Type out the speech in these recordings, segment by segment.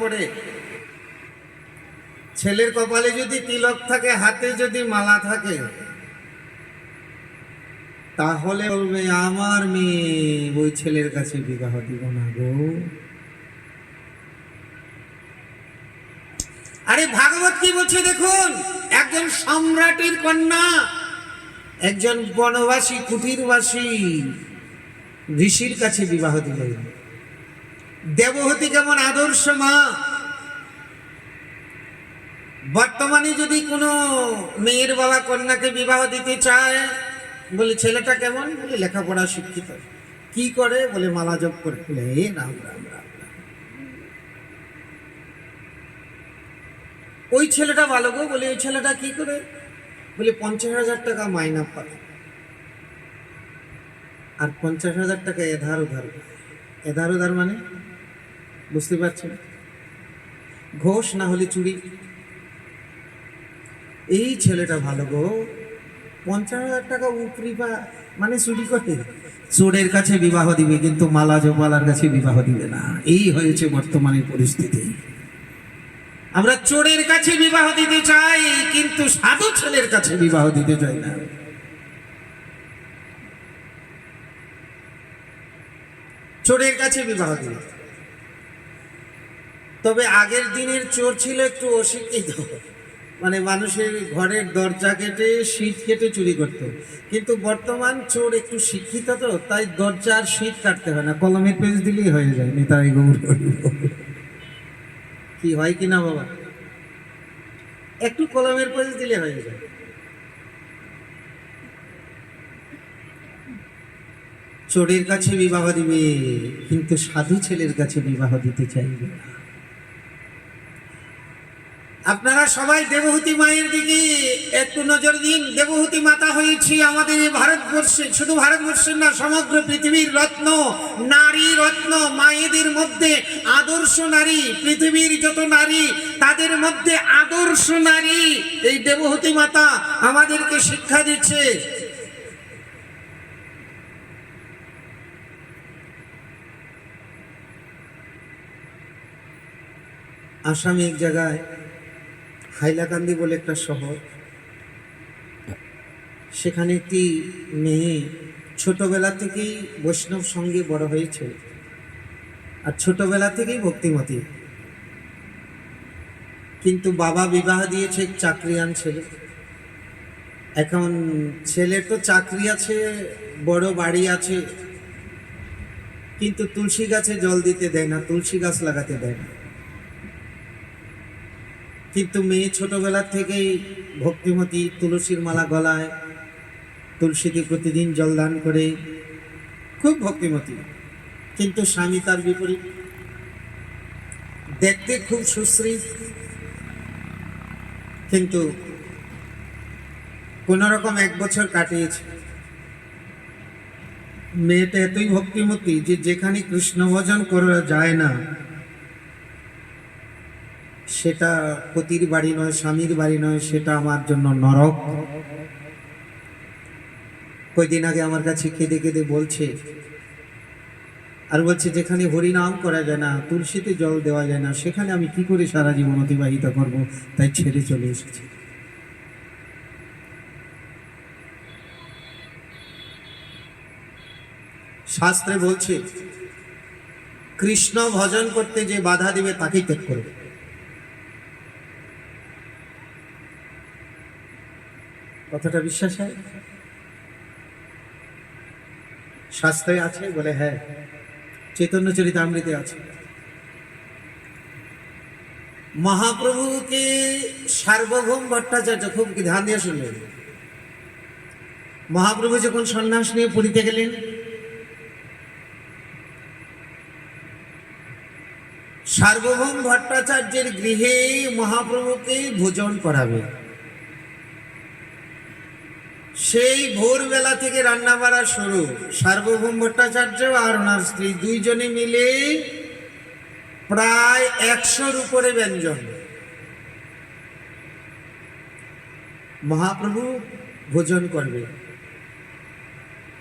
পড়ে ছেলের কপালে যদি তিলক থাকে, হাতে যদি মালা থাকে, তাহলে বলবে, আমার মেয়ে, ওই ছেলের কাছে বিবাহ দিব না গো। আরে ভাগবত কি বলছে দেখুন? একজন সম্রাটের কন্যা, একজন বনবাসী, কুটিরবাসী, ঋষির কাছে বিবাহ দিলেন। দেবহতী কেমন আদর্শ, মা? বর্তমানে যদি কোনো মেয়ের বাবা কন্যাকে বিবাহ দিতে চায়, বলে, ছেলেটা কেমন? বলে, লেখাপড়া শিক্ষিত। কি করে? বলে, মালা জপ করে। রাম রাম রাম। ওই ছেলেটা ভালো গো। বলে ওই ছেলেটা কি করে? বলে, পঞ্চাশ হাজার টাকা মাইনা পাবে। আর পঞ্চাশ হাজার টাকা এধার উধার। এধার উধার মানে? বুঝতে পারছেন? ঘোষ না হলে চুরি। এই ছেলেটা ভালো গো। পঞ্চাশ হাজার টাকা উপরি বা মানে চুরি করে। চোরের কাছে বিবাহ দিবে, কিন্তু মালা জোপালার কাছে বিবাহ দিবে না। এই হয়েছে বর্তমানের পরিস্থিতি। আমরা চোরের কাছে বিবাহ দিতে চাই, কিন্তু সাধু ছেলের কাছে বিবাহ দিতে চাই না। চোরের কাছে বিবাহ দিবে। তবে আগের দিনের চোর ছিল একটু অশিক্ষিত। মানে মানুষের ঘরের দরজা কেটে শীত কেটে চুরি করতো। কিন্তু বর্তমান চোর একটু শিক্ষিত তো, তাই দরজার শীত কাটতে হয় না। কলমের পেজ দিলেই হয়ে যায় নেতাই গৌর কি হয় কি না বাবা? একটু কলমের পেজ দিলে হয়ে যায়। চোরের কাছে বিবাহ দিবে, কিন্তু সাধু ছেলের কাছে বিবাহ দিতে চাইবে না। আপনারা সবাই দেবহূতি মায়ের দিকে একটু নজর দিন। দেবহূতি মাতা হয়েছি আমাদের ভারতবর্ষে। শুধু ভারতবর্ষের না, সমগ্র পৃথিবীর রত্ন, নারী রত্ন, মায়েদের মধ্যে আদর্শ নারী, পৃথিবীর যত নারী, তাদের মধ্যে আদর্শ নারী এই দেবহূতি মাতা আমাদেরকে শিক্ষা দিচ্ছে। আসামে এক জায়গায় হাইলাকান্দি বলে একটা শহর। সেখানে একটি মেয়ে ছোটবেলা থেকেই বৈষ্ণব সঙ্গে বড় হয়েছে আর ছোটবেলা থেকেই ভক্তিমতী। কিন্তু বাবা বিবাহ দিয়েছে চাকরিয়ান ছেলে। এখন ছেলের তো চাকরি আছে, বড় বাড়ি আছে, কিন্তু তুলসী গাছে জল দিতে দেয় না, তুলসী গাছ লাগাতে দেয় না। কিন্তু মেয়ে ছোটবেলা থেকেই ভক্তিমতী তুলসীর মালা গলায় তুলসীকে প্রতিদিন জলদান করে খুব ভক্তিমতী। কিন্তু স্বামী তার বিপরীত। দেখতে খুব সুশ্রী। কিন্তু কোন রকম এক বছর কাটিয়েছে। মেয়েটা এতই ভক্তিমতী যে যেখানে কৃষ্ণ ভজন করা যায় না সেটা পতির বাড়ি নয়, স্বামীর বাড়ি নয়, সেটা আমার জন্য নরক। কয়দিন আগে আমার কাছে কেঁদে কেঁদে বলছে, আর বলছে, যেখানে হরিনাম করা যায় না, তুলসীতে জল দেওয়া যায় না, সেখানে আমি কি করে সারা জীবন অতিবাহিত করব? তাই ছেড়ে চলে এসেছি। শাস্ত্রে বলছে, কৃষ্ণ ভজন করতে যে বাধা দেবে, তাকেই ত্যাগ করবে। কথাটা বিশ্বাস হয়? শাস্ত্রে আছে বলে হ্যাঁ চৈতন্য চরিতামৃতে আছে। মহাপ্রভুকে সার্বভৌম ভট্টাচার্য খুব ধ্যান দিয়ে শুনলেন। মহাপ্রভু যখন সন্ন্যাস নিয়ে পুরীতে গেলেন, সার্বভৌম ভট্টাচার্যের গৃহে মহাপ্রভুকে ভোজন করাবে। সেই ভোরবেলা থেকে রান্না বাড়া শুরু। সার্বভৌম ভট্টাচার্য আর ওনার স্ত্রী দুইজনে মিলে প্রায় একশোর উপরে ব্যঞ্জন। মহাপ্রভু ভোজন করবে।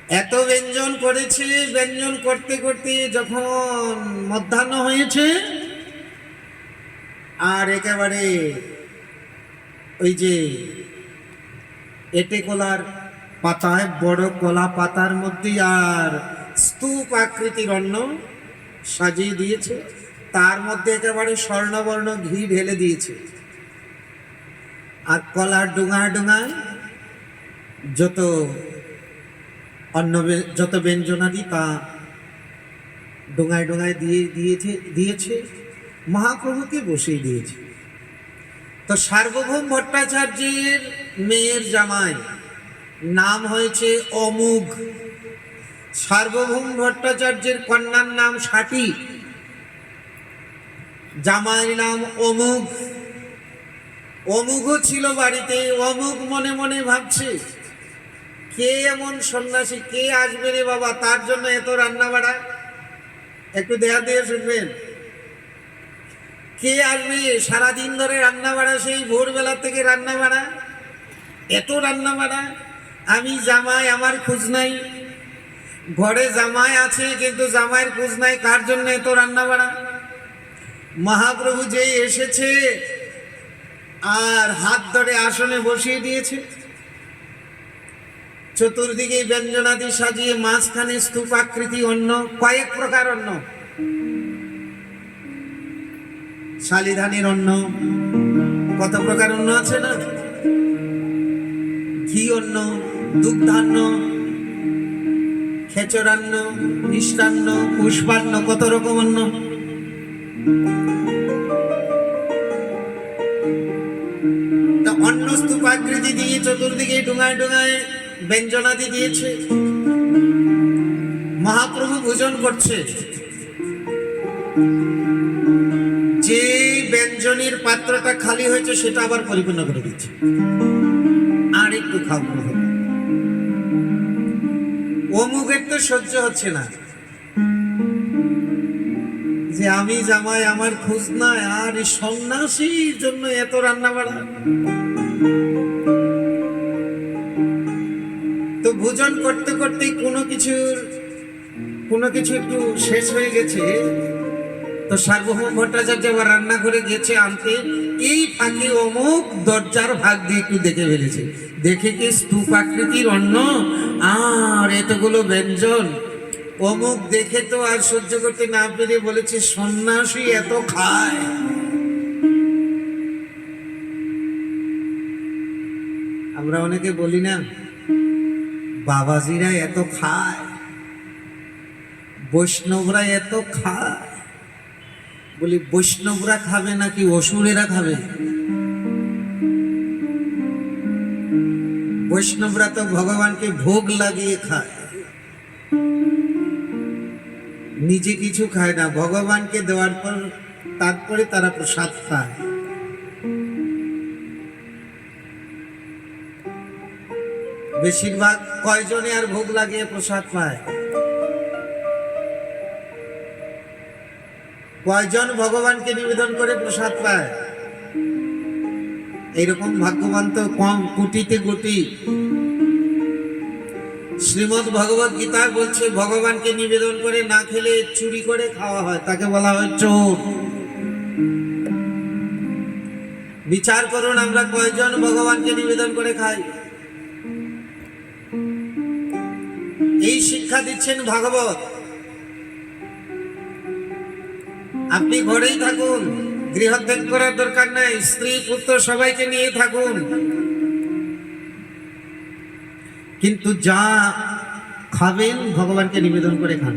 এত ব্যঞ্জন করেছে, ব্যঞ্জন করতে করতে যখন মধ্যাহ্ন হয়েছে, আর একেবারে ওই যে এটে কলার পাতায়, বড় কলা পাতার মধ্যে আর স্তূপ আকৃতির অন্ন সাজিয়ে দিয়েছে। তার মধ্যে একেবারে স্বর্ণবর্ণ ঘি ঢেলে দিয়েছে। আর কলার ডুঙায় ডোঙায় যত অন্ন যত ব্যঞ্জনাদি তা ডোঙায় ডোঙায় দিয়ে দিয়েছে দিয়েছে। মহাপ্রভুকে বসিয়ে দিয়েছে। তো সার্বভৌম ভট্টাচার্যের মেয়ের জামাই, নাম হয়েছে অমুগ সার্বভৌম ভট্টাচার্যের কন্যার নাম ষাটি জামাইয়ের নাম অমুগ অমুগও ছিল বাড়িতে অমুগ মনে মনে ভাবছে, কে এমন সন্ন্যাসী, কে আসবে রে বাবা, তার জন্য এত রান্না বাড়া একটু দেয়া দিয়ে শুনবেন। কে আসবে? সারাদিন ধরে রান্না বাড়া, সেই ভোরবেলা থেকে রান্না বাড়া। এত রান্না বাড়া। আমি জামাই, আমার খোঁজ নাই। ঘরে জামাই আছে, কিন্তু জামাইয়ের খোঁজ নাই। কার জন্য এত রান্না বাড়া? মহাপ্রভু যেই এসেছে, আর হাত ধরে আসনে বসিয়ে দিয়েছে। চতুর্দিকে ব্যঞ্জনাদি সাজিয়ে, মাঝখানে স্তূপাকৃতি অন্য কয়েক প্রকার অন্য শালিধানির অন্ন। কত প্রকার অন্ন আছে না? ঘি অন্ন, দুগ্ধান্ন খেচরান্ন মিষ্টান্ন, পুষ্পান্ন, কত রকম অন্ন? অন্য স্তূপাকৃতি দিয়ে চতুর্দিকে ডুঙায় ডুঙায় ব্যঞ্জনাদি দিয়েছে। মহাপ্রভু ভোজন করছে। ব্যঞ্জনের পাত্রটা খালি হয়েছে, সেটা আবার পরিপূর্ণ করে দিচ্ছে। আর একটু খাব অমুকের তো সহ্য হচ্ছে না। যে আমি জামাই, আমার খোঁজ নাই, আর এই সন্ন্যাসীর জন্য এত রান্না বাড়া তো ভোজন করতে করতে কোনো কিছুর, কোনো কিছু একটু শেষ হয়ে গেছে। তো সার্বভৌম ভট্টাচার্য আবার রান্না করে গেছে আনতে, এই ফাঁকে অমুক দরজার ভাগ দিয়ে একটু দেখে ফেলেছে। দেখে কি স্তূপ আকৃতির অন্ন? আর এতগুলো ব্যঞ্জন। অমুক দেখে তো আর সহ্য করতে না পেরে বলেছে, সন্ন্যাসী এত খায়। আমরা অনেকে বলি না, বাবাজিরা এত খায়, বৈষ্ণবরা এত খায়। বলি, বৈষ্ণবরা খাবে নাকি অসুরেরা খাবে? বৈষ্ণবরা তো ভগবানকে ভোগ লাগিয়ে খায়। নিজে কিছু খায় না, ভগবানকে দেওয়ার পর তারপরে তারা প্রসাদ খায় বেশিরভাগ কয়জনে আর ভোগ লাগিয়ে প্রসাদ পায়? কয়জন ভগবানকে নিবেদন করে প্রসাদ পায়? এইরকম ভাগ্যবান তো কম কোটিতে কোটি। শ্রীমদ ভগবত গীতা বলছে, ভগবানকে নিবেদন করে না খেলে চুরি করে খাওয়া হয়, তাকে বলা হয় চোর। বিচার করুন আমরা কয়জন ভগবানকে নিবেদন করে খাই। এই শিক্ষা দিচ্ছেন ভাগবত। আপনি ঘরেই থাকুন। গৃহত্যাগ করার দরকার নাই। স্ত্রী, পুত্র সবাইকে নিয়ে থাকুন। কিন্তু যা খাবেন, ভগবানকে নিবেদন করে খান।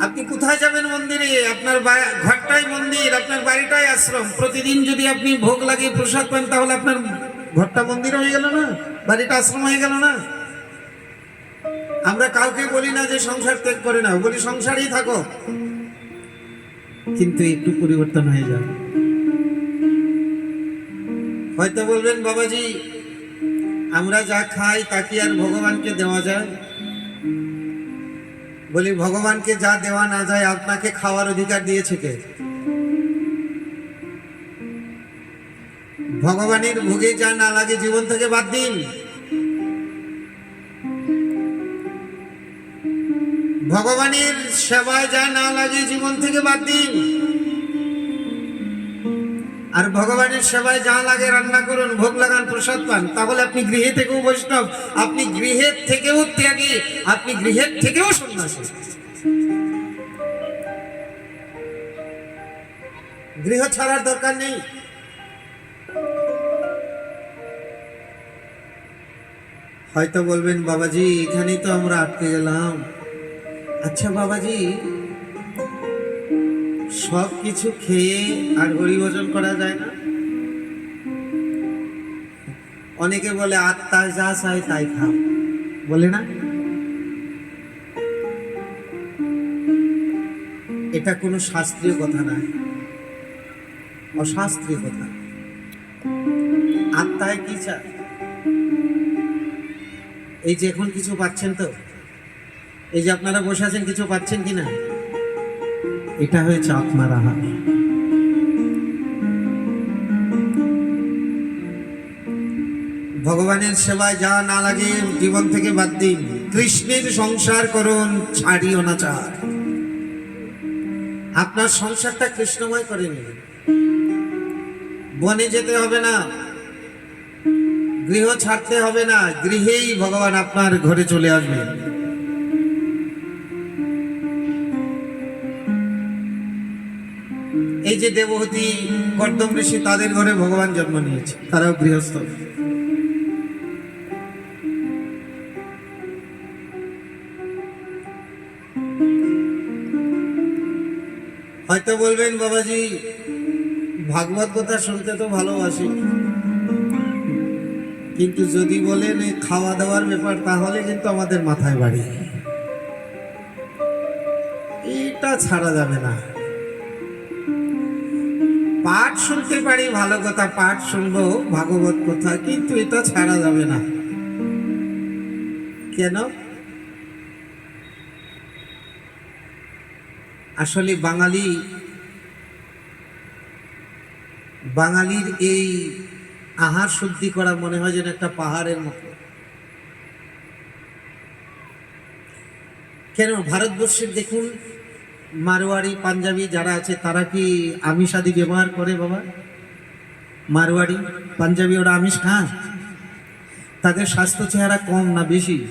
আপনি কোথায় যাবেন মন্দিরে? আপনার ঘরটাই মন্দির, আপনার বাড়িটাই আশ্রম। প্রতিদিন যদি আপনি ভোগ লাগিয়ে প্রসাদ পান, তাহলে আপনার ঘরটা মন্দির হয়ে গেল না? বাড়িটা আশ্রম হয়ে গেল না? আমরা কাউকে বলি না যে সংসার ত্যাগ করে না বলি সংসারেই থাকো। কিন্তু একটু পরিবর্তন হয়ে যাবে হয়তো বলবেন, বাবাজি, আমরা যা খাই তা কি আর ভগবানকে দেওয়া যায়? বলি, ভগবানকে যা দেওয়া না যায়, আপনাকে খাওয়ার অধিকার দিয়েছে কে? ভগবানের ভোগে যা না লাগে জীবন থেকে বাদ দিন। ভগবানের সেবায় যা না লাগে জীবন থেকে বাদ দিন। আর ভগবানের সেবায় যা লাগে রান্না করুন, ভোগ লাগান, প্রসাদ পান তাহলে আপনি গৃহে থেকেও বৈষ্ণব, আপনি গৃহের থেকেও ত্যাগী, আপনি গৃহের থেকেও সন্ন্যাসী। গৃহ ছাড়ার দরকার নেই। হয়তো বলবেন, বাবাজি, এখানেই তো আমরা আটকে গেলাম। আচ্ছা বাবাজি, সব কিছু খেয়ে আর হরিভোজন করা যায় না? অনেকে বলে আত্মা যা চায় তাই খাও। বলে না? এটা কোনো শাস্ত্রীয় কথা নয়, অশাস্ত্রীয় কথা। আত্মায় কি চায় এই যে এখন কিছু পাচ্ছেন তো? এই যে আপনারা বসে আছেন কিছু পাচ্ছেন কিনা? এটা হয়েছে আপনার আহার। ভগবানের সেবায় যা না লাগে জীবন থেকে বাদ দিন। কৃষ্ণের সংসার করুন ছাড়িও না চার। আপনার সংসারটা কৃষ্ণময় করে নিন। বনে যেতে হবে না গৃহ ছাড়তে হবে না গৃহেই ভগবান আপনার ঘরে চলে আসবে দেবহতী কর্দম ঋষি তাদের ঘরে ভগবান জন্ম নিয়েছে। তারাও গৃহস্থ। হয়তো বলবেন, বাবাজি, ভাগবত কথা শুনতে তো ভালোবাসি। কিন্তু যদি বলেন খাওয়া দাওয়ার ব্যাপার, তাহলে কিন্তু আমাদের মাথায় বাড়ি। এটা ছাড়া যাবে না। পাঠ শুনতে পারি, ভালো কথা পাঠ শুনব, ভাগবত কথা, কিন্তু এটা ছাড়া যাবে না। কেন? আসলে বাঙালি, বাঙালির এই আহার শুদ্ধি করা মনে হয় যেন একটা পাহাড়ের মতো। কেন? ভারতবর্ষের দেখুন মারোয়াড়ি পাঞ্জাবি যারা আছে, তারা কি আমিষ আদি ব্যবহার করে বাবা? মারোয়াড়ি পাঞ্জাবি ওরা আমিষ খান তাদের স্বাস্থ্য চেহারা কম না বেশি?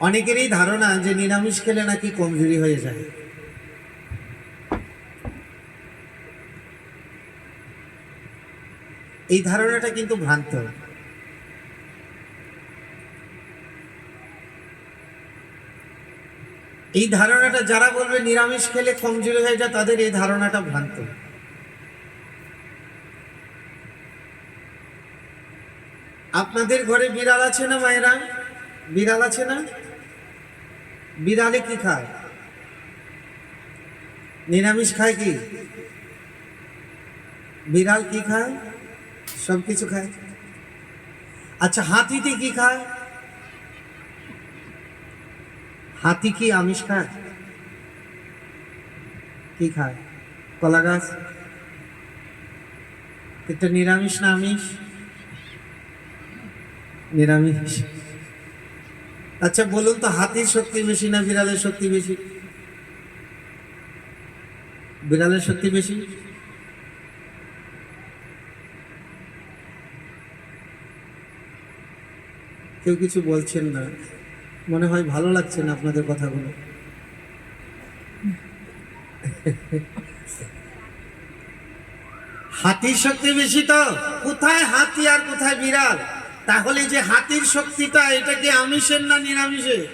অনেকেরই ধারণা যে নিরামিষ খেলে নাকি কমজোরি হয়ে যায়। এই ধারণাটা কিন্তু ভ্রান্ত। এই ধারণাটা যারা বলবে নিরামিষ খেলে কমজোরি হয়ে যায়, তাদের এই ধারণাটা ভ্রান্ত। আপনাদের ঘরে বিড়াল আছে না মায়েরা? বিড়াল আছে না? বিড়ালে কি খায়? নিরামিষ খায় কি? বিড়াল কি খায়? সব কিছু খায়। আচ্ছা হাতিতে কি খায়? হাতি কি আমিষ খায় কি খায়? কলা গাছ? এটা নিরামিষ না আমিষ? নিরামিষ। আচ্ছা বলুন তো, হাতির শক্তি বেশি না বিড়ালের শক্তি বেশি? বিড়ালের শক্তি বেশি? কেউ কিছু বলছেন না। মনে হয় ভালো লাগছে না আপনাদের কথাগুলো। হাতির শক্তি বেশি তো। কোথায় হাতি আর কোথায় বিড়াল? তাহলে যে হাতির শক্তিটা, এটা কি আমিষের না নিরামিষের?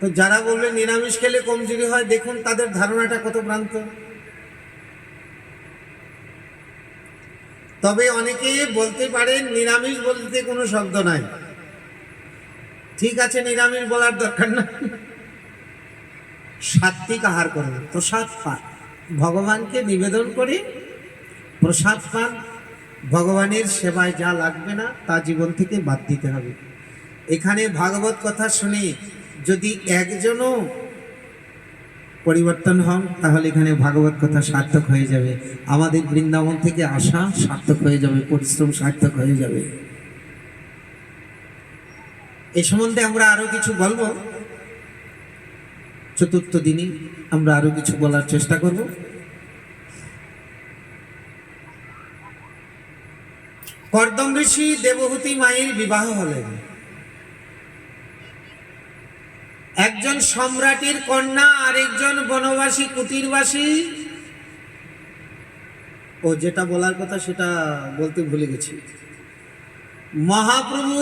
তো যারা বলবে নিরামিষ খেলে কমজোরি হয়, দেখুন তাদের ধারণাটা কত ভ্রান্ত। তবে অনেকে বলতে পারেন, নিরামিষ বলতে কোনো শব্দ নাই। ঠিক আছে, নিরামিষ বলার দরকার না সাত্বিক আহার করুন, প্রসাদ পান। ভগবানকে নিবেদন করে প্রসাদ পান। ভগবানের সেবায় যা লাগবে না, তা জীবন থেকে বাদ দিতে হবে। এখানে ভাগবত কথা শুনে যদি একজনও পরিবর্তন হন তাহলে এখানে ভাগবত কথা সার্থক হয়ে যাবে। আমাদের বৃন্দাবন থেকে আসা সার্থক হয়ে যাবে, পরিশ্রম সার্থক হয়ে যাবে। এ সম্বন্ধে আমরা আরও কিছু বলব। চতুর্থ দিনই আমরা আরও কিছু বলার চেষ্টা করব। কর্দম ঋষি দেবহূতি মায়ের বিবাহ হলেন। একজন সম্রাটের কন্যা, আরেকজন বনবাসী, কুটিরবাসী। ও যেটা বলার কথা সেটা বলতে ভুলে গেছি। মহাপ্রভু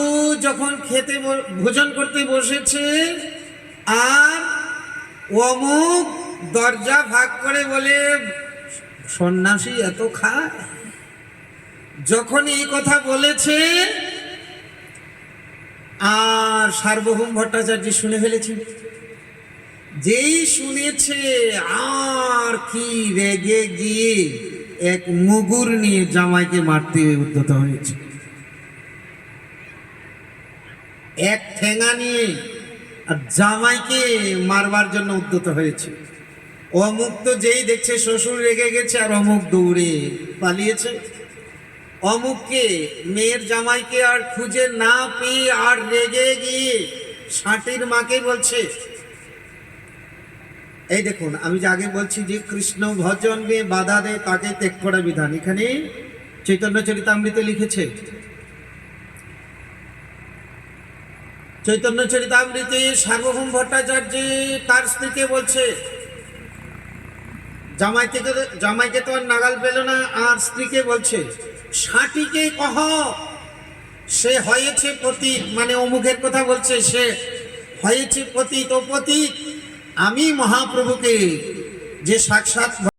যখন খেতে ভোজন করতে বসেছে, আর অমুক দরজা ভাগ করে বলে, সন্ন্যাসী, এত খায়? যখন এই কথা বলেছে আর সার্বভৌম ভট্টাচার্য শুনে ফেলেছে যেই শুনেছে, আর কি রেগে গিয়ে এক মুগুর নিয়ে জামাইকে মারতে উদ্যত হয়েছে। এক ঠেঙা নিয়ে আর জামাইকে মারবার জন্য উদ্যত হয়েছে। অমুক তো যেই দেখছে, শ্বশুর রেগে গেছে আর অমুক দৌড়ে পালিয়েছে। অমুককে, মেয়ের জামাইকে আর খুঁজে না পেয়ে আর রেগে গিয়ে ষাটির মাকে বলছে, এই দেখুন, আমি যে আগে বলছি যে কৃষ্ণ ভজনকে বাধা দেয়, তাকে ত্যাগ করা বিধান। এখানে চৈতন্য চরিতামৃতে লিখেছে, চৈতন্য চরিতামৃতে সার্বভৌম ভট্টাচার্য তার স্ত্রীকে বলছে জামাই থেকে জামাইকে তো আর নাগাল পেল না। আর স্ত্রীকে বলছে ষাটিকে কহ। সে হয়েছে প্রতীক মানে অমুকের কথা বলছে সে। হয়েছে প্রতীক ও প্রতীক। আমি মহাপ্রভুকে যে সাক্ষাৎ